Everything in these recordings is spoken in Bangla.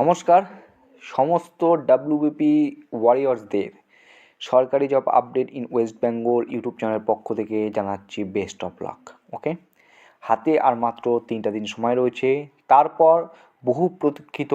নমস্কার। সমস্ত ডাব্লিউবিপি ওয়ারিয়র্সদের সরকারি job update in West Bengal YouTube চ্যানেলের পক্ষ থেকে জানাচ্ছি বেস্ট অফ লাক ওকে হাতে আর মাত্র তিনটা দিন সময় রয়েছে। তারপর বহু প্রতীক্ষিত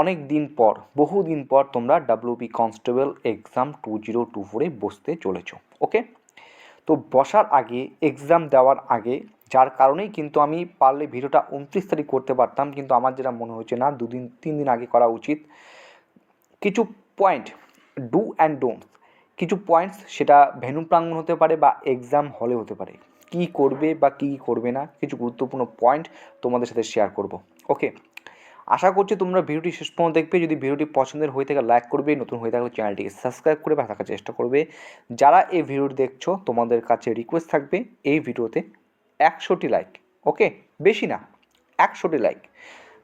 অনেক দিন পর, বহু দিন পর তোমরা WB constable exam two zero two ফোরে বসতে চলেছ ওকে তো বসার আগে এক্সাম দেওয়ার আগে যার কারণেই কিন্তু আমি পারলে ভিডিওটা উনত্রিশ তারিখ করতে পারতাম, কিন্তু আমার যেটা মনে হচ্ছে না, দুদিন, তিন দিন আগে করা উচিত। কিছু পয়েন্ট ডু অ্যান্ড ডোন্ট কিছু পয়েন্টস সেটা ভেনু প্রাঙ্গণ হতে পারে বা এক্সাম হলে হতে পারে। কী করবে বা কী করবে না, কিছু গুরুত্বপূর্ণ পয়েন্ট তোমাদের সাথে শেয়ার করব। ওকে আশা করছি তোমরা ভিডিওটি শেষ পর্যন্ত দেখবে। যদি ভিডিওটি পছন্দের হয়ে থাকে লাইক করবে, নতুন হয়ে থাকলে চ্যানেলটিকে সাবস্ক্রাইব করে থাকার চেষ্টা করবে। যারা এই ভিডিওটি দেখছ, তোমাদের কাছে রিকোয়েস্ট থাকবে, এই ভিডিওতে একশোটি লাইক ওকে বেশি না, একশোটি লাইক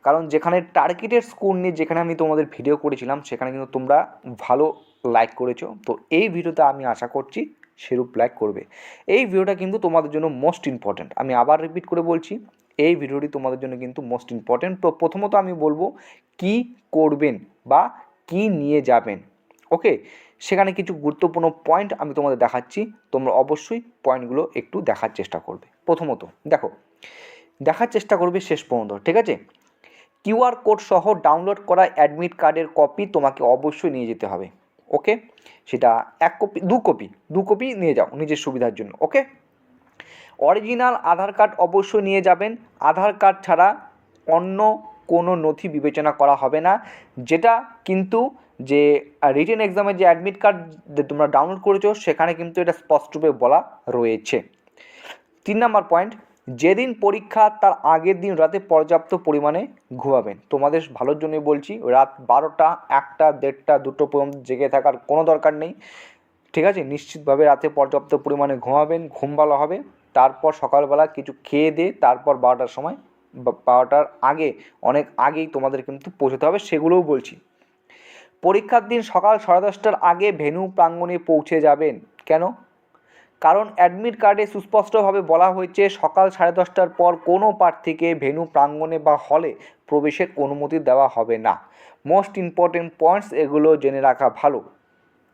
কারণ যেখানে টার্গেটের স্কোর নিয়ে যেখানে আমি তোমাদের ভিডিও করেছিলাম, সেখানে কিন্তু তোমরা ভালো লাইক করেছ। তো এই ভিডিওতে আমি আশা করছি সেরূপ লাইক করবে। এই ভিডিওটা কিন্তু তোমাদের জন্য মোস্ট ইম্পর্ট্যান্ট আমি আবার রিপিট করে বলছি, এই ভিডিওটি তোমাদের জন্য কিন্তু মোস্ট ইম্পর্ট্যান্ট তো প্রথমত আমি বলব, কি করবেন বা কি নিয়ে যাবেন ওকে সেখানে কিছু গুরুত্বপূর্ণ পয়েন্ট আমি তোমাদের দেখাচ্ছি। তোমরা অবশ্যই পয়েন্টগুলো একটু দেখার চেষ্টা করবে। প্রথমত, দেখো, দেখার চেষ্টা করবে শেষ পর্যন্ত, ঠিক আছে? কিউআর কোড সহ ডাউনলোড করা অ্যাডমিট কার্ডের কপি তোমাকে অবশ্যই নিয়ে যেতে হবে ওকে সেটা এক কপি দু কপি দু কপি নিয়ে যাও নিজের সুবিধার জন্য ওকে অরিজিনাল আধার কার্ড অবশ্যই নিয়ে যাবেন। আধার কার্ড ছাড়া অন্য কোনো নথি বিবেচনা করা হবে না। যেটা কিন্তু যে রিটেন এক্সামের যে অ্যাডমিট কার্ড তোমরা ডাউনলোড করেছ, সেখানে কিন্তু এটা স্পষ্টরূপে বলা রয়েছে। তিন নম্বর পয়েন্ট যেদিন পরীক্ষা তার আগের দিন রাতে পর্যাপ্ত পরিমাণে ঘুমাবেন তোমাদের ভালোর জন্যই বলছি, রাত বারোটা, একটা, দেড়টা, দুটো পর্যন্ত জেগে থাকার কোনো দরকার নেই। ঠিক আছে? নিশ্চিতভাবে রাতে পর্যাপ্ত পরিমাণে ঘুমাবেন, ঘুম ভালো হবে। তারপর সকালবেলা কিছু খেয়ে দিয়ে তারপর বারোটার সময় বারোটার আগে, অনেক আগেই তোমাদের কিন্তু পৌঁছতে হবে, সেগুলোও বলছি। পরীক্ষার দিন সকাল সাড়ে দশটার আগে ভেনু প্রাঙ্গণে পৌঁছে যাবেন। কেন? কারণ অ্যাডমিট কার্ডে সুস্পষ্টভাবে বলা হয়েছে, সকাল সাড়ে দশটার পর কোনো প্রার্থীকে ভেনু প্রাঙ্গণে বা হলে প্রবেশের অনুমতি দেওয়া হবে না। মোস্ট ইম্পর্টেন্ট পয়েন্টস এগুলো জেনে রাখা ভালো।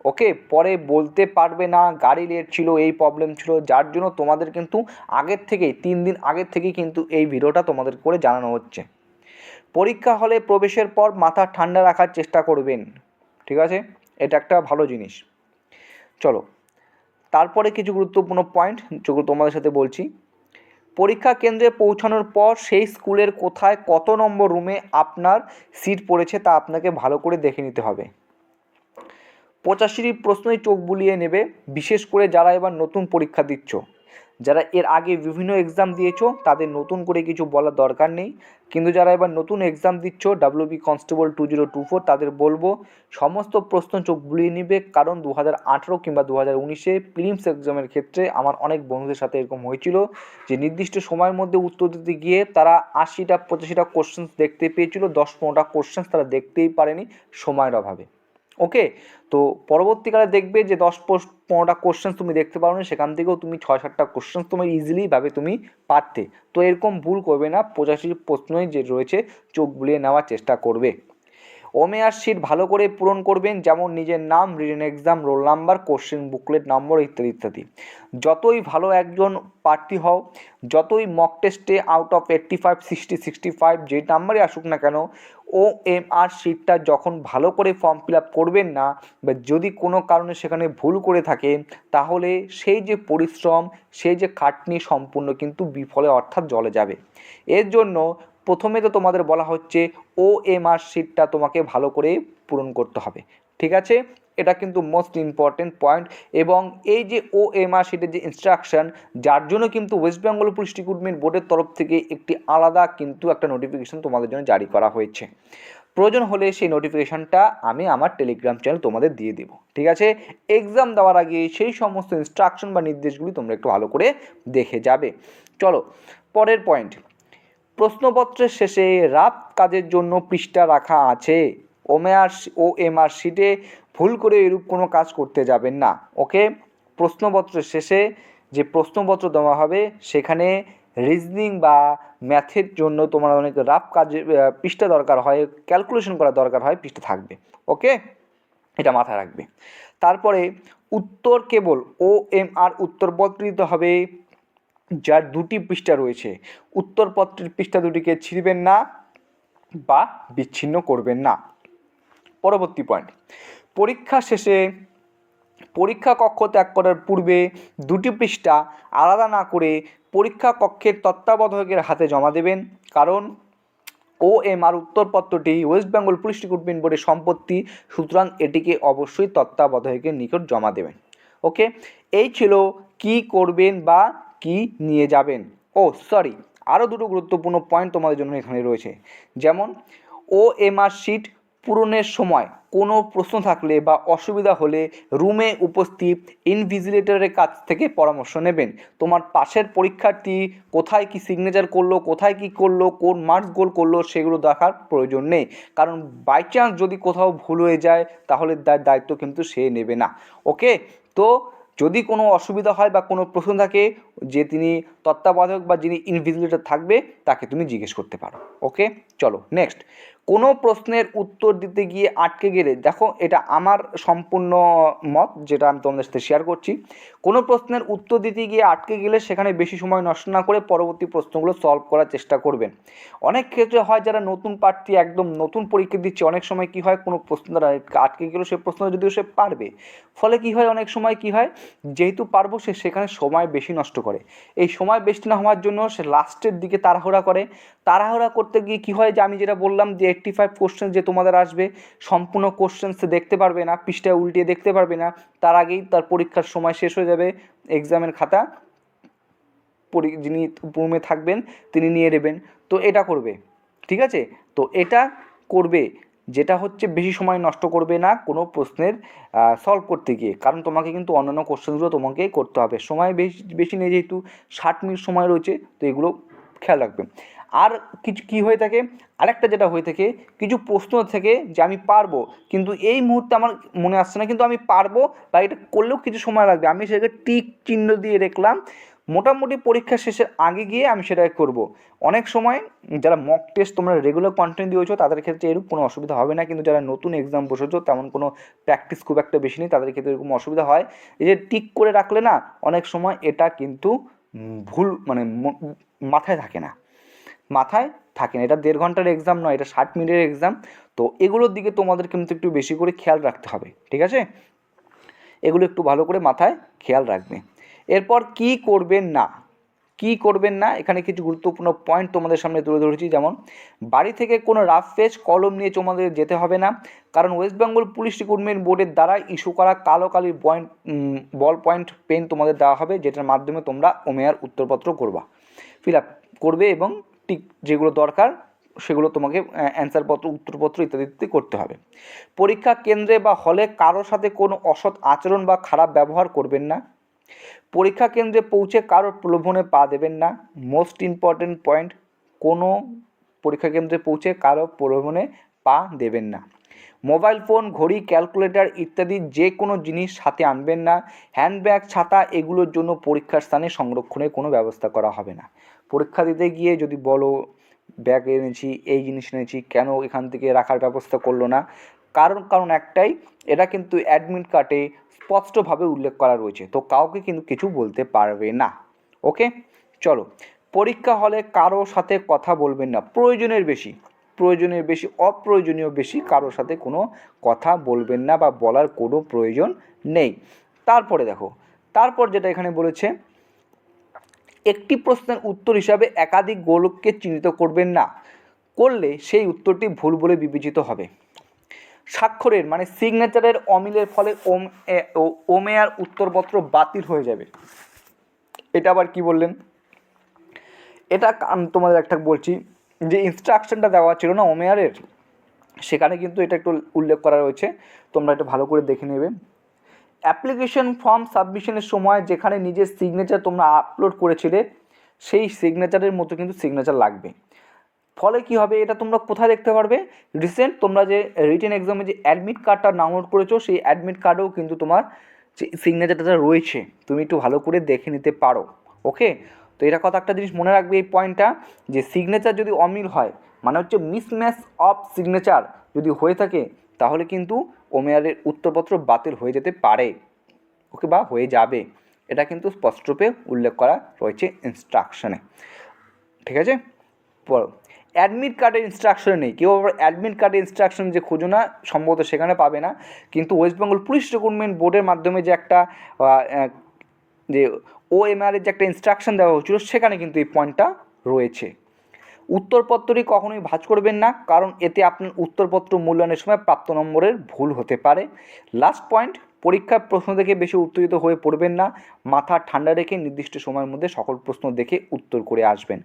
ওকে, পরে বলতে পারবে না, গাড়ি লেট ছিল, এই প্রবলেম ছিল, যার জন্য তোমাদের কিন্তু আগের থেকেই, তিন দিন আগের থেকেই কিন্তু এই ভিডিওটা তোমাদের করে জানানো হচ্ছে। পরীক্ষা হলে প্রবেশের পর মাথা ঠান্ডা রাখার চেষ্টা করবেন। ঠিক আছে? এটা একটা ভালো জিনিস। চলো। তারপরে কিছু গুরুত্বপূর্ণ পয়েন্ট যেগুলো তোমাদের সাথে বলছি। পরীক্ষা কেন্দ্রে পৌঁছানোর পর সেই স্কুলের কোথায় কত নম্বর রুমে আপনার সিট পড়েছে তা আপনাকে ভালো করে দেখে নিতে হবে। পঁচাশিটি প্রশ্নই চোখ বুলিয়ে নেবে। বিশেষ করে যারা এবার নতুন পরীক্ষা দিচ্ছ। যারা এর আগে বিভিন্ন এক্সাম দিয়েছ, তাদের নতুন করে কিছু বলার দরকার নেই। কিন্তু যারা এবার নতুন এক্সাম দিচ্ছ WB constable two zero two four তাদের বলব, সমস্ত প্রশ্ন চোখ বুলিয়ে নিবে। কারণ দু হাজার আঠেরো কিংবা দু হাজার উনিশে প্রিলিমস এক্সামের ক্ষেত্রে আমার অনেক বন্ধুদের সাথে এরকম হয়েছিল যে নির্দিষ্ট সময়ের মধ্যে উত্তর দিতে গিয়ে তারা আশিটা, পঁচাশিটা কোশ্চেন্স দেখতে পেয়েছিল। দশ, পনেরোটা কোশ্চেন্স তারা দেখতেই পারেনি সময়ের অভাবে। ওকে তো পরবর্তীকালে দেখবে যে দশ পোস্ট পনেরোটা কোশ্চেন্স তুমি দেখতে পারো না সেখান থেকেও তুমি ছয় সাতটা কোশ্চেন্স তোমার ইজিলিভাবে তুমি পারতে। তো এরকম ভুল করবে না, পঁচাশি প্রশ্নই যে রয়েছে, চোখ বুলিয়ে নেওয়ার চেষ্টা করবে। ওমেয়ার শিট ভালো করে পূরণ করবেন, যেমন নিজের নাম written exam roll number question booklet number ইত্যাদি ইত্যাদি। যতই ভালো একজন প্রার্থী হও, যতই মক টেস্টে out of eighty five sixty sixty five যে নাম্বারই আসুক না কেন ও এম আর শিটটা যখন ভালো করে ফর্ম ফিল আপ করবেন না, বা যদি কোনো কারণে সেখানে ভুল করে থাকে, তাহলে সেই যে পরিশ্রম, সেই যে খাটনি সম্পূর্ণ কিন্তু বিফলে অর্থাৎ জলে যাবে। এর জন্য প্রথমে তো তোমাদের বলা হচ্ছে ও এম শিটটা তোমাকে ভালো করে পূরণ করতে হবে। ঠিক আছে? এটা কিন্তু মোস্ট ইম্পর্টেন্ট পয়েন্ট এবং এই যে ও এম শিটের যে ইনস্ট্রাকশন যার জন্য কিন্তু ওয়েস্ট বেঙ্গল পুলিশ রিক্রুটমেন্ট বোর্ডের তরফ থেকে একটি আলাদা কিন্তু একটা নোটিফিকেশন তোমাদের জন্য জারি করা হয়েছে। প্রয়োজন হলে সেই নোটিফিকেশানটা আমি আমার টেলিগ্রাম চ্যানেল তোমাদের দিয়ে দেবো। ঠিক আছে? এক্সাম দেওয়ার আগে সেই সমস্ত ইনস্ট্রাকশন বা নির্দেশগুলি তোমরা একটু ভালো করে দেখে যাবে। চলো, পরের পয়েন্ট প্রশ্নপত্রের শেষে রাত কাজের জন্য পৃষ্ঠা রাখা আছে। ওমেআর ও এমআর শিটে ভুল করে এরূপ কোনো কাজ করতে যাবেন না। ওকে? প্রশ্নপত্রের শেষে যে প্রশ্নপত্র দেওয়া হবে, সেখানে রিজনিং বা ম্যাথের জন্য তোমার অনেক রাফ কাজে পৃষ্ঠা দরকার হয় ক্যালকুলেশন করা দরকার হয়, পৃষ্ঠা থাকবে। ওকে? এটা মাথায় রাখবে। তারপরে উত্তর কেবল ও এম আর উত্তরপত্র দিতে হবে। যার দুটি পৃষ্ঠা রয়েছে। উত্তরপত্রের পৃষ্ঠা দুটিকে ছিঁড়বেন না বা বিচ্ছিন্ন করবেন না। পরবর্তী পয়েন্ট পরীক্ষা শেষে পরীক্ষা কক্ষ ত্যাগ করার পূর্বে দুটি পৃষ্ঠা আলাদা না করে পরীক্ষা কক্ষের তত্ত্বাবধায়কের হাতে জমা দেবেন। কারণ ও এম আর উত্তরপত্রটি ওয়েস্ট বেঙ্গল পুলিশ রিক্রুটমেন্ট বোর্ডের সম্পত্তি, সুতরাং এটিকে অবশ্যই তত্ত্বাবধায়কের নিকট জমা দেবেন। ওকে এই ছিল কি করবেন বা কি নিয়ে যাবেন? ও সরি আরও দুটো গুরুত্বপূর্ণ পয়েন্ট তোমাদের জন্য এখানে রয়েছে। যেমন ও এম আর শিট পূরণের সময় কোনো প্রশ্ন থাকলে বা অসুবিধা হলে রুমে উপস্থিত ইনভিজিলেটরের কাছ থেকে পরামর্শ নেবেন। তোমার পাশের পরীক্ষার্থী কোথায় কি সিগনেচার করল, কোথায় কি করল, কোন মার্কস গোল করল, সেগুলো দেখার প্রয়োজন নেই। কারণ বাই চান্স যদি কোথাও ভুল হয়ে যায়, তাহলে দায়িত্ব কিন্তু সে নেবে না। ওকে তো যদি কোনো অসুবিধা হয় বা কোনো প্রশ্ন থাকে যে তিনি তত্ত্বাবধায়ক বা যিনি ইনভিজিলেটর থাকবে, তাকে তুমি জিজ্ঞেস করতে পারো। ওকে চলো নেক্সট কোনো প্রশ্নের উত্তর দিতে গিয়ে আটকে গেলে, দেখো এটা আমার সম্পূর্ণ মত, যেটা আমি তোমাদের সাথে শেয়ার করছি। কোনো প্রশ্নের উত্তর দিতে গিয়ে আটকে গেলে সেখানে বেশি সময় নষ্ট না করে পরবর্তী প্রশ্নগুলো সলভ করার চেষ্টা করবেন। অনেক ক্ষেত্রে হয় যারা নতুন প্রার্থী, একদম নতুন পরীক্ষা দিচ্ছে, অনেক সময় কি হয়, কোনো প্রশ্ন আটকে গেলেও সে প্রশ্ন যদিও সে পারবে। ফলে কি হয়, অনেক সময় কি হয়, যেহেতু পারব সে সেখানে সময় বেশি নষ্ট করে। এই সময় বেশি না হওয়ার জন্য সে লাস্টের দিকে তাড়াহুড়া করে। তাড়াহুড়া করতে গিয়ে কি হয় যে আমি যেটা বললাম যে এইট্টি ফাইভ কোশ্চেন যে তোমাদের আসবে, সম্পূর্ণ কোশ্চেন্স দেখতে পারবে না, পৃষ্ঠায় উল্টিয়ে দেখতে পারবে না, তার আগেই তার পরীক্ষার সময় শেষ হয়ে যাবে এক্সামের খাতা পরি, যিনি রুমে থাকবেন, তিনি নিয়ে নেবেন, তো এটা করবে, ঠিক আছে? তো এটা করবে, যেটা হচ্ছে বেশি সময় নষ্ট করবে না কোনো প্রশ্নের সলভ করতে গিয়ে, কারণ তোমাকে কিন্তু অন্যান্য কোশ্চেনগুলো তোমাকে করতে হবে, সময় বেশি বেশি নেই যেহেতু, ষাট মিনিট সময় রয়েছে, তো এগুলো খেয়াল রাখবে। আর কিছু কী হয়ে থাকে? আরেকটা যেটা হয়ে থাকে, কিছু প্রশ্ন থেকে যে আমি পারব, কিন্তু এই মুহূর্তে আমার মনে আসছে না কিন্তু আমি পারব বা এটা করলেও কিছু সময় লাগবে। আমি সেটাকে টিক চিহ্ন দিয়ে রাখলাম। মোটামুটি পরীক্ষা শেষের আগে গিয়ে আমি সেটাকে করব। অনেক সময় যারা মক টেস্ট তোমরা রেগুলার কন্টেন্ট দিয়েছ, তাদের ক্ষেত্রে এরকম কোনো অসুবিধা হবে না। কিন্তু যারা নতুন এক্সাম বসেছো, তেমন কোনো প্র্যাকটিস খুব একটা বেশি নেই, তাদের ক্ষেত্রে এরকম অসুবিধা হয়। এই যে টিক করে রাখলে না, অনেক সময় এটা কিন্তু ভুল মানে মাথায় থাকে না। মাথায় থাকে না। এটা দেড় ঘণ্টার এক্সাম নয়, এটা ষাট মিনিটের এক্সাম তো এগুলোর দিকে তোমাদের কিন্তু একটু বেশি করে খেয়াল রাখতে হবে, ঠিক আছে? এগুলো একটু ভালো করে মাথায় খেয়াল রাখবে। এরপর কি করবেন না? কি করবেন না? এখানে কিছু গুরুত্বপূর্ণ পয়েন্ট তোমাদের সামনে তুলে ধরেছি। যেমন, বাড়ি থেকে কোনো রাফ পেজ কলম নিয়ে তোমাদের যেতে হবে না। কারণ ওয়েস্ট বেঙ্গল পুলিশ রিক্রুটমেন্ট বোর্ডের দ্বারা ইস্যু করা কালো কালির পয়েন্ট বল পয়েন্ট পেন তোমাদের দেওয়া হবে, যেটার মাধ্যমে তোমরা ওমেয়ার উত্তরপত্র করবা। ফিল আপ করবে এবং টিক যেগুলো দরকার, সেগুলো তোমাকে অ্যান্সারপত্র উত্তরপত্র ইত্যাদি ইত্যাদি করতে হবে। পরীক্ষা কেন্দ্রে বা হলে কারোর সাথে কোনো অসৎ আচরণ বা খারাপ ব্যবহার করবেন না। পরীক্ষা কেন্দ্রে পৌঁছে কারোর প্রলোভনে পা দেবেন না। মোস্ট ইম্পর্ট্যান্ট পয়েন্ট কোনো পরীক্ষা কেন্দ্রে পৌঁছে কারও প্রলোভনে পা দেবেন না। মোবাইল ফোন ঘড়ি ক্যালকুলেটর ইত্যাদি যে কোনো জিনিস সাথে আনবেন না। হ্যান্ডব্যাগ ছাতা, এগুলোর জন্য পরীক্ষার স্থানে সংরক্ষণের কোনো ব্যবস্থা করা হবে না। পরীক্ষা দিতে গিয়ে যদি বলো, ব্যাগ এনেছি, এই জিনিস এনেছি, কেন এখান থেকে রাখার ব্যবস্থা করল না? কারণ কারণ একটাই, এটা কিন্তু অ্যাডমিট কার্ডে স্পষ্টভাবে উল্লেখ করা রয়েছে। তো কাউকে কিন্তু কিছু বলতে পারবে না। ওকে? চলো, পরীক্ষা হলে কারও সাথে কথা বলবেন না। প্রয়োজনের বেশি প্রয়োজনের বেশি, অপ্রয়োজনীয় বেশি কারোর সাথে কোনো কথা বলবেন না বা বলার কোনো প্রয়োজন নেই। তারপরে দেখো, তারপর যেটা এখানে বলেছে একটি প্রশ্নের উত্তর হিসাবে একাধিক গোলককে চিহ্নিত করবেন না। করলে সেই উত্তরটি ভুল বলে বিবেচিত হবে। স্বাক্ষরের মানে সিগনেচারের অমিলের ফলে ওম ওমেয়ার উত্তরপত্র বাতিল হয়ে যাবে। এটা আবার কি বললেন? এটা তোমাদের একটা বলছি, যে ইনস্ট্রাকশনটা দেওয়া ছিল না ওমেয়ারের, সেখানে কিন্তু এটা একটু উল্লেখ করা রয়েছে। তোমরা এটা ভালো করে দেখে নেবে। অ্যাপ্লিকেশন ফর্ম সাবমিশনের সময় যেখানে নিজের সিগনেচার তোমরা আপলোড করেছিলে, সেই সিগনেচারের মতো কিন্তু সিগনেচার লাগবে। ফলে কি হবে? এটা তোমরা কোথায় দেখতে পারবে? রিসেন্ট তোমরা যে রিটেন এক্সামে যে অ্যাডমিট কার্ডটা ডাউনলোড করেছ, সেই অ্যাডমিট কার্ডেও কিন্তু তোমার যে সিগনেচারটা রয়েছে, তুমি একটু ভালো করে দেখে নিতে পারো ওকে তো এটা কথা একটা জিনিস মনে রাখবে এই পয়েন্টটা যে সিগনেচার যদি অমিল হয় মানে হচ্ছে মিসম্যাচ অফ সিগনেচার যদি হয়ে থাকে, তাহলে কিন্তু ওমেয়ারের উত্তরপত্র বাতিল হয়ে যেতে পারে। ওকে বা হয়ে যাবে। এটা কিন্তু স্পষ্টরূপে উল্লেখ করা রয়েছে ইনস্ট্রাকশনে ঠিক আছে? পড়ো অ্যাডমিট কার্ডের ইনস্ট্রাকশন নেই। কেউ আবার অ্যাডমিট কার্ডের ইনস্ট্রাকশন যে খোঁজো না, সম্ভবত সেখানে পাবে না। কিন্তু ওয়েস্ট বেঙ্গল পুলিশ রিক্রুটমেন্ট বোর্ডের মাধ্যমে যে একটা যে ওএমআর এর যে একটা ইনস্ট্রাকশন দেওয়া হয়েছিল, সেখানে কিন্তু এই পয়েন্টটা রয়েছে। উত্তরপত্রটি কখনোই ভাঁজ করবেন না, কারণ এতে আপনার উত্তরপত্র মূল্যায়নের সময় প্রাপ্ত নম্বরের ভুল হতে পারে। লাস্ট পয়েন্ট পরীক্ষার প্রশ্ন দেখে বেশি উত্তেজিত হয়ে পড়বেন না, মাথা ঠান্ডা রেখে নির্দিষ্ট সময়ের মধ্যে সকল প্রশ্ন দেখে উত্তর করে আসবেন।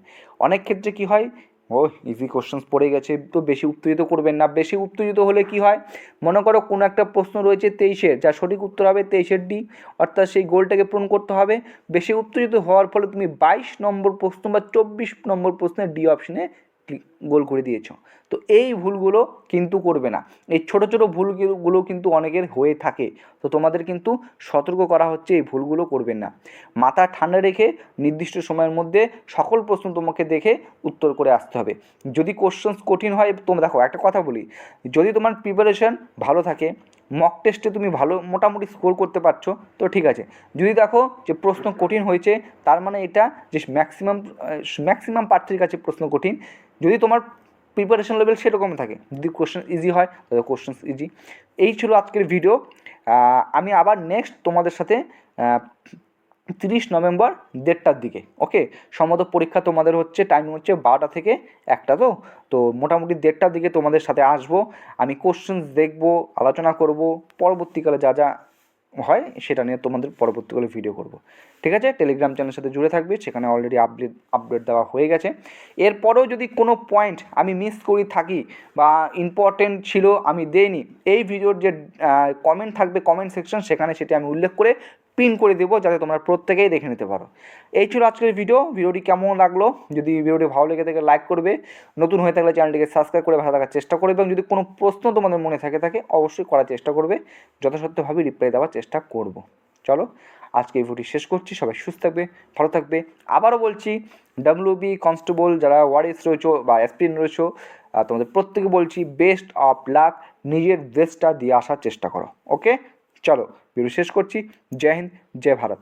অনেক ক্ষেত্রে কি হয় ও ইজি কোশ্চেন্স পড়ে গেছে, তো বেশি উত্তেজিত করবেন না। বেশি উত্তেজিত হলে কি হয়? মনে করো কোনো একটা প্রশ্ন রয়েছে তেইশের যা সঠিক উত্তর হবে তেইশের ডি অর্থাৎ সেই গোলটাকে পূরণ করতে হবে। বেশি উত্তেজিত হওয়ার ফলে তুমি বাইশ নম্বর প্রশ্ন বা চব্বিশ নম্বর প্রশ্নের ডি অপশনে গোল করে দিয়েছ। তো এই ভুলগুলো কিন্তু করবে না। এই ছোট ছোট ভুলগুলো কিন্তু অনেকের হয়ে থাকে। তো তোমাদের কিন্তু সতর্ক করা হচ্ছে, এই ভুলগুলো করবেন না। মাথা ঠান্ডা রেখে নির্দিষ্ট সময়ের মধ্যে সকল প্রশ্ন তোমাকে দেখে উত্তর করে আসতে হবে। যদি কোশ্চেন্স কঠিন হয় তোমরা দেখো একটা কথা বলি। যদি তোমার প্রিপারেশন ভালো থাকে মক টেস্টে তুমি ভালো, মোটামুটি স্কোর করতে পারছ, তো ঠিক আছে। যদি দেখো যে প্রশ্ন কঠিন হয়েছে, তার মানে এটা যে ম্যাক্সিমাম ম্যাক্সিমাম প্রার্থীর কাছে প্রশ্ন কঠিন যদি তোমার প্রিপারেশন লেভেল সেরকম থাকে, যদি কোশ্চেন ইজি হয়, তাহলে কোশ্চেন ইজি এই ছিল আজকের ভিডিও আমি আবার নেক্সট তোমাদের সাথে তিরিশ নভেম্বর দেড়টার দিকে ওকে সম্মত পরীক্ষা তোমাদের হচ্ছে টাইমিং হচ্ছে বারোটা থেকে একটা, তো? তো মোটামুটি দেড়টার দিকে তোমাদের সাথে আসব। আমি কোশ্চেন্স দেখব, আলোচনা করব, পরবর্তীকালে যা যা হয়, সেটা নিয়ে তোমাদের পরবর্তীকালে ভিডিও করব। ঠিক আছে? টেলিগ্রাম চ্যানেলের সাথে জুড়ে থাকবে, সেখানে অলরেডি আপডেট আপডেট দেওয়া হয়ে গেছে। এরপরেও যদি কোনো পয়েন্ট আমি মিস করি, থাকি বা ইম্পর্টেন্ট ছিল, আমি দেইনি, এই ভিডিওর যে কমেন্ট থাকবে কমেন্ট সেকশন সেখানে সেটি আমি উল্লেখ করে পিন করে দেবো যাতে তোমরা প্রত্যেকেই দেখে নিতে পারো। এই ছিল আজকের ভিডিও ভিডিওটি কেমন লাগল? যদি ভিডিওটি ভালো লেগে থাকে লাইক করবে। নতুন হয়ে থাকলে চ্যানেলটিকে সাবস্ক্রাইব করে ভালো থাকার চেষ্টা করবে এবং যদি কোনো প্রশ্ন তোমাদের মনে থাকে থাকে, অবশ্যই করার চেষ্টা করবে। যথাসত্যভাবে রিপ্লাই দেওয়ার চেষ্টা করব। চলো, আজকে এই ভিডিওটি শেষ করছি। সবাই সুস্থ থাকবে, ভালো থাকবে। আবারও বলছি ডাব্লিউবি কনস্টেবল যারা ওয়ারিস রয়েছো বা এসপিএন রয়েছো তোমাদের প্রত্যেকে বলছি বেস্ট অফ লাক নিজের বেস্টটা দিয়ে আসার চেষ্টা করো। ওকে চলো ভিডিও শেষ করছি। জয় হিন্দ জয় ভারত।